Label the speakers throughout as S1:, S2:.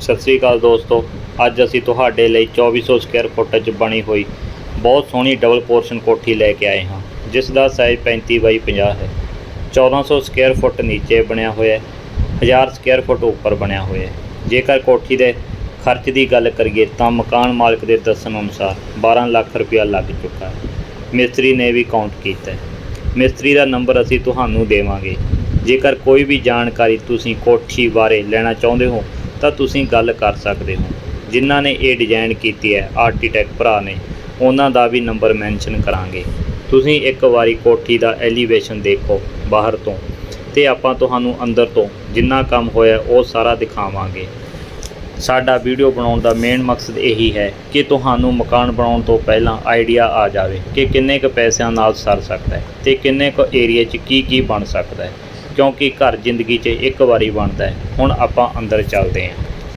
S1: ਸਤਿ ਸ੍ਰੀ ਅਕਾਲ ਦੋਸਤੋ। ਅੱਜ ਅਸੀਂ ਤੁਹਾਡੇ ਲਈ 2400 ਸਕੁਅਰ ਫੁੱਟ 'ਚ ਬਣੀ ਹੋਈ ਬਹੁਤ ਸੋਹਣੀ ਡਬਲ ਪੋਰਸ਼ਨ ਕੋਠੀ ਲੈ ਕੇ ਆਏ ਹਾਂ, ਜਿਸ ਦਾ ਸਾਈਜ਼ 35 ਬਾਈ 50 ਹੈ। 1400 ਸਕੁਅਰ ਫੁੱਟ ਨੀਚੇ ਬਣਿਆ ਹੋਇਆ ਹੈ 1000 ਸਕੁਅਰ ਫੁੱਟ ਉੱਪਰ ਬਣਿਆ ਹੋਇਆ ਹੈ। ਜੇਕਰ ਕੋਠੀ ਦੇ ਖਰਚ ਦੀ ਗੱਲ ਕਰੀਏ ਤਾਂ ਮਕਾਨ ਮਾਲਕ ਦੇ ਦੱਸਣ ਅਨੁਸਾਰ 12 ਲੱਖ ਰੁਪਇਆ ਲੱਗ ਚੁੱਕਾ ਹੈ। ਮਿਸਤਰੀ ਨੇ ਵੀ ਕਾਊਂਟ ਕੀਤਾ ਹੈ। ਮਿਸਤਰੀ ਦਾ ਨੰਬਰ ਅਸੀਂ ਤੁਹਾਨੂੰ ਦੇਵਾਂਗੇ। ਜੇਕਰ ਕੋਈ ਵੀ ਜਾਣਕਾਰੀ ਤੁਸੀਂ ਕੋਠੀ ਬਾਰੇ ਲੈਣਾ ਚਾਹੁੰਦੇ ਹੋ ਤਾਂ ਤੁਸੀਂ ਗੱਲ ਕਰ ਸਕਦੇ ਹੋ। ਜਿਨ੍ਹਾਂ ਨੇ ਇਹ ਡਿਜ਼ਾਈਨ ਕੀਤੀ ਹੈ ਆਰਕੀਟੈਕਟ ਭਰਾ ਨੇ, ਉਹਨਾਂ ਦਾ ਵੀ ਨੰਬਰ ਮੈਂਸ਼ਨ ਕਰਾਂਗੇ। ਤੁਸੀਂ ਇੱਕ ਵਾਰੀ ਕੋਠੀ ਦਾ ਐਲੀਵੇਸ਼ਨ ਦੇਖੋ ਬਾਹਰ ਤੋਂ ਤੇ ਆਪਾਂ ਤੁਹਾਨੂੰ ਅੰਦਰ ਤੋਂ ਜਿੰਨਾ ਕੰਮ ਹੋਇਆ ਉਹ ਸਾਰਾ ਦਿਖਾਵਾਂਗੇ। ਸਾਡਾ ਵੀਡੀਓ ਬਣਾਉਣ ਦਾ ਮੇਨ ਮਕਸਦ ਇਹੀ ਹੈ ਕਿ ਤੁਹਾਨੂੰ ਮਕਾਨ ਬਣਾਉਣ ਤੋਂ ਪਹਿਲਾਂ ਆਈਡੀਆ ਆ ਜਾਵੇ ਕਿ ਕਿੰਨੇ ਕੁ ਪੈਸਿਆਂ ਨਾਲ ਸਰ ਸਕਦਾ ਹੈ ਤੇ ਕਿੰਨੇ ਕੁ ਏਰੀਆ 'ਚ ਕੀ ਕੀ ਬਣ ਸਕਦਾ ਹੈ। ਕਿਉਂਕਿ ਘਰ ਜ਼ਿੰਦਗੀ 'ਚ ਇੱਕ ਵਾਰੀ ਬਣਦਾ ਹੈ। ਹੁਣ ਆਪਾਂ ਅੰਦਰ ਚੱਲਦੇ ਹਾਂ।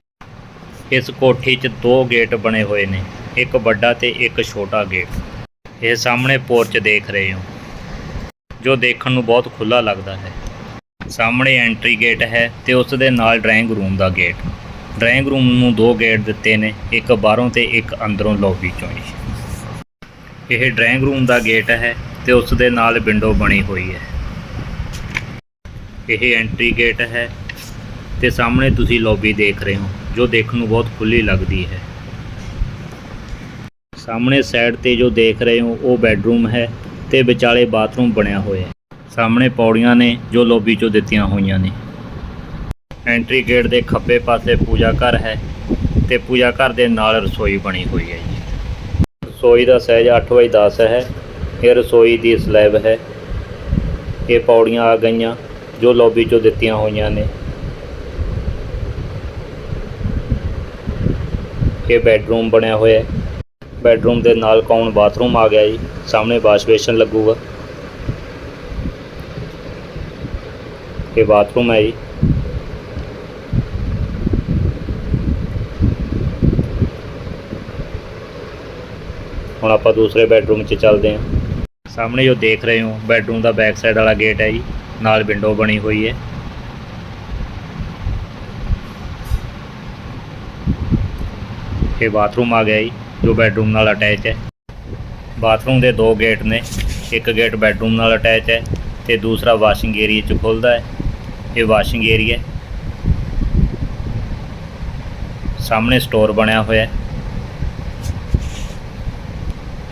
S1: ਇਸ ਕੋਠੀ 'ਚ ਦੋ ਗੇਟ ਬਣੇ ਹੋਏ ਨੇ। ਇੱਕ ਵੱਡਾ ਤੇ ਇੱਕ ਛੋਟਾ ਗੇਟ। ਇਹ ਸਾਹਮਣੇ ਪੋਰਚ ਦੇਖ ਰਹੇ ਹੋ, ਜੋ ਦੇਖਣ ਨੂੰ ਬਹੁਤ ਖੁੱਲਾ ਲੱਗਦਾ ਹੈ। ਸਾਹਮਣੇ ਐਂਟਰੀ ਗੇਟ ਹੈ ਤੇ ਉਸ ਦੇ ਨਾਲ ਡਰਾਇੰਗ ਰੂਮ ਦਾ ਗੇਟ। ਡਰਾਇੰਗ ਰੂਮ ਨੂੰ ਦੋ ਗੇਟ ਦਿੱਤੇ ਨੇ, ਇੱਕ ਬਾਹਰੋਂ ਤੇ ਇੱਕ ਅੰਦਰੋਂ ਲੌਬੀ ਚੋਂ ਜੀ ਇਹ ਡਰਾਇੰਗ ਰੂਮ ਦਾ ਗੇਟ ਹੈ ਤੇ ਉਸ ਦੇ ਨਾਲ ਵਿੰਡੋ ਬਣੀ ਹੋਈ ਹੈ। ਇਹ ਐਂਟਰੀ ਗੇਟ ਹੈ ਤੇ ਸਾਹਮਣੇ ਤੁਸੀਂ ਲੌਬੀ ਦੇਖ ਰਹੇ ਹੋ, ਜੋ ਦੇਖਣ ਨੂੰ ਬਹੁਤ ਖੁੱਲੀ ਲੱਗਦੀ ਹੈ। ਸਾਹਮਣੇ ਸਾਈਡ ਤੇ ਜੋ ਦੇਖ ਰਹੇ ਹੋ, ਉਹ ਬੈੱਡਰੂਮ ਹੈ ਤੇ ਵਿਚਾਲੇ ਬਾਥਰੂਮ ਬਣਿਆ ਹੋਇਆ ਹੈ। ਸਾਹਮਣੇ ਪੌੜੀਆਂ ਨੇ, ਜੋ ਲੌਬੀ ਚੋਂ ਦਿੱਤੀਆਂ ਹੋਈਆਂ ਨੇ। ਐਂਟਰੀ ਗੇਟ ਦੇ ਖੱਬੇ ਪਾਸੇ ਪੂਜਾ ਘਰ ਹੈ ਤੇ ਪੂਜਾ ਘਰ ਦੇ ਨਾਲ ਰਸੋਈ ਬਣੀ ਹੋਈ ਹੈ ਜੀ। ਰਸੋਈ ਦਾ ਸਾਈਜ਼ 8x10 ਹੈ, ਇਹ ਰਸੋਈ ਦੀ ਸਲੈਬ ਹੈ। ਇਹ ਪੌੜੀਆਂ ਆ ਗਈਆਂ। ਜੋ ਲੌਬੀ ਚੋਂ ਦਿੱਤੀਆਂ ਹੋਈਆਂ ਨੇ। ਇਹ ਬੈੱਡਰੂਮ ਬਣਿਆ ਹੋਇਆ ਹੈ। ਬੈੱਡਰੂਮ ਦੇ ਨਾਲ ਕੌਣ ਬਾਥਰੂਮ ਆ ਗਿਆ ਜੀ? ਸਾਹਮਣੇ ਵਾਸ਼ ਬੇਸ਼ਨ ਲੱਗੂਗਾ। ਇਹ ਬਾਥਰੂਮ ਹੈ ਜੀ। ਹੁਣ ਆਪਾਂ ਦੂਸਰੇ ਬੈੱਡਰੂਮ 'ਚ ਚੱਲਦੇ ਹਾਂ। ਸਾਹਮਣੇ ਜੋ ਦੇਖ ਰਹੇ ਹੋ ਬੈੱਡਰੂਮ ਦਾ ਬੈਕ ਸਾਈਡ ਵਾਲਾ ਗੇਟ ਹੈ ਜੀ। ਨਾਲ ਵਿੰਡੋ ਬਣੀ ਹੋਈ ਹੈ। ਇਹ ਬਾਥਰੂਮ ਆ ਗਿਆ ਜੀ, ਜੋ ਬੈਡਰੂਮ ਨਾਲ ਅਟੈਚ ਹੈ। ਬਾਥਰੂਮ ਦੇ ਦੋ ਗੇਟ ਨੇ, ਇੱਕ ਗੇਟ ਬੈਡਰੂਮ ਨਾਲ ਅਟੈਚ ਹੈ ਤੇ ਦੂਸਰਾ ਵਾਸ਼ਿੰਗ ਏਰੀਆ 'ਚ ਖੁੱਲਦਾ ਹੈ। ਇਹ ਵਾਸ਼ਿੰਗ ਏਰੀਆ ਸਾਹਮਣੇ ਸਟੋਰ ਬਣਿਆ ਹੋਇਆ ਹੈ।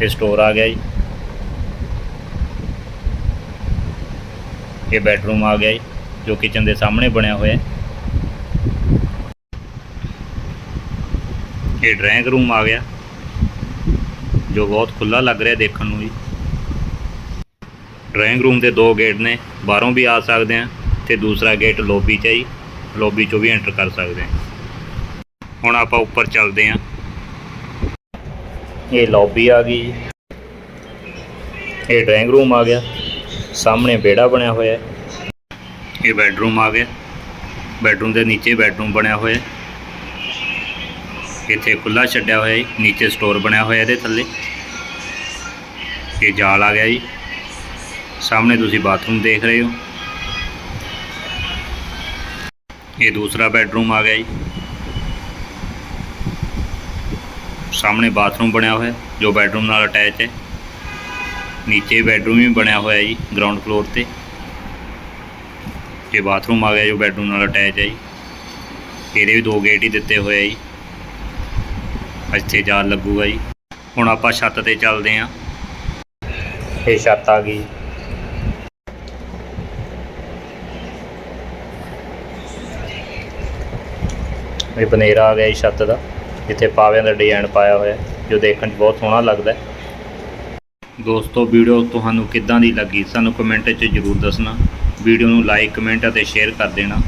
S1: ਇਹ ਸਟੋਰ ਆ ਗਿਆ ਜੀ। ਇਹ ਬੈਡਰੂਮ ਆ ਗਿਆ ਜੀ, ਜੋ ਕਿਚਨ ਦੇ ਸਾਹਮਣੇ ਬਣਿਆ ਹੋਇਆ ਹੈ। ਇਹ ਡਰਾਇੰਗ ਰੂਮ ਆ ਗਿਆ, ਜੋ ਬਹੁਤ ਖੁੱਲਾ ਲੱਗ ਰਿਹਾ ਦੇਖਣ ਨੂੰ ਜੀ। ਡਰਾਇੰਗ ਰੂਮ ਦੇ ਦੋ ਗੇਟ ਨੇ, ਬਾਹਰੋਂ ਵੀ ਆ ਸਕਦੇ ਆ ਤੇ ਦੂਸਰਾ ਗੇਟ ਲੌਬੀ 'ਚ ਹੈ ਜੀ ਲੌਬੀ 'ਚੋਂ ਵੀ ਐਂਟਰ ਕਰ ਸਕਦੇ ਆ ਹੁਣ ਆਪਾਂ ਉੱਪਰ ਚੱਲਦੇ ਆ ਇਹ ਲੌਬੀ ਆ ਗਈ ਇਹ ਡਰਾਇੰਗ ਰੂਮ ਆ ਗਿਆ। ਸਾਹਮਣੇ ਵਿਹੜਾ ਬਣਿਆ ਹੋਇਆ ਹੈ। ਇਹ ਬੈੱਡਰੂਮ ਆ ਗਿਆ। ਬੈੱਡਰੂਮ ਦੇ ਨੀਚੇ ਬੈੱਡਰੂਮ ਬਣਿਆ ਹੋਇਆ ਹੈ। ਇੱਥੇ ਖੁੱਲਾ ਛੱਡਿਆ ਹੋਇਆ ਜੀ ਨੀਚੇ ਸਟੋਰ ਬਣਿਆ ਹੋਇਆ ਇਹਦੇ ਥੱਲੇ। ਇਹ ਜਾਲ ਆ ਗਿਆ ਜੀ। ਸਾਹਮਣੇ ਤੁਸੀਂ ਬਾਥਰੂਮ ਦੇਖ ਰਹੇ ਹੋ। ਇਹ ਦੂਸਰਾ ਬੈੱਡਰੂਮ ਆ ਗਿਆ ਜੀ। ਸਾਹਮਣੇ ਬਾਥਰੂਮ ਬਣਿਆ ਹੋਇਆ ਜੋ ਬੈੱਡਰੂਮ ਨਾਲ ਅਟੈਚ ਹੈ। ਨੀਚੇ ਬੈਡਰੂਮ ਵੀ ਬਣਿਆ ਹੋਇਆ ਜੀ ਗਰਾਊਂਡ ਫਲੋਰ ਤੇ। ਇਹ ਬਾਥਰੂਮ ਆ ਗਿਆ ਜੋ ਬੈਡਰੂਮ ਨਾਲ ਅਟੈਚ ਹੈ ਜੀ। ਇਹਦੇ ਵੀ ਦੋ ਗੇਟ ਹੀ ਦਿੱਤੇ ਹੋਏ ਆ ਜੀ। ਇੱਥੇ ਜਾਲ ਲੱਗੂਗਾ ਜੀ। ਹੁਣ ਆਪਾਂ ਛੱਤ ਤੇ ਚੱਲਦੇ ਆਂ ਇਹ ਛੱਤ ਆ ਗਈ। ਇਹ ਬਨੇਰਾ ਆ ਗਿਆ ਜੀ ਛੱਤ ਦਾ। ਜਿੱਥੇ ਪਾਵਿਆਂ ਦਾ ਡਿਜ਼ਾਈਨ ਪਾਇਆ ਹੋਇਆ ਜੋ ਦੇਖਣ 'ਚ ਬਹੁਤ ਸੋਹਣਾ ਲੱਗਦਾ ਹੈ। ਦੋਸਤੋ, ਵੀਡੀਓ ਤੁਹਾਨੂੰ ਕਿੱਦਾਂ ਦੀ ਲੱਗੀ ਸਾਨੂੰ ਕਮੈਂਟ 'ਚ ਜ਼ਰੂਰ ਦੱਸਣਾ। ਵੀਡੀਓ ਨੂੰ ਲਾਈਕ ਕਮੈਂਟ ਅਤੇ ਸ਼ੇਅਰ ਕਰ ਦੇਣਾ।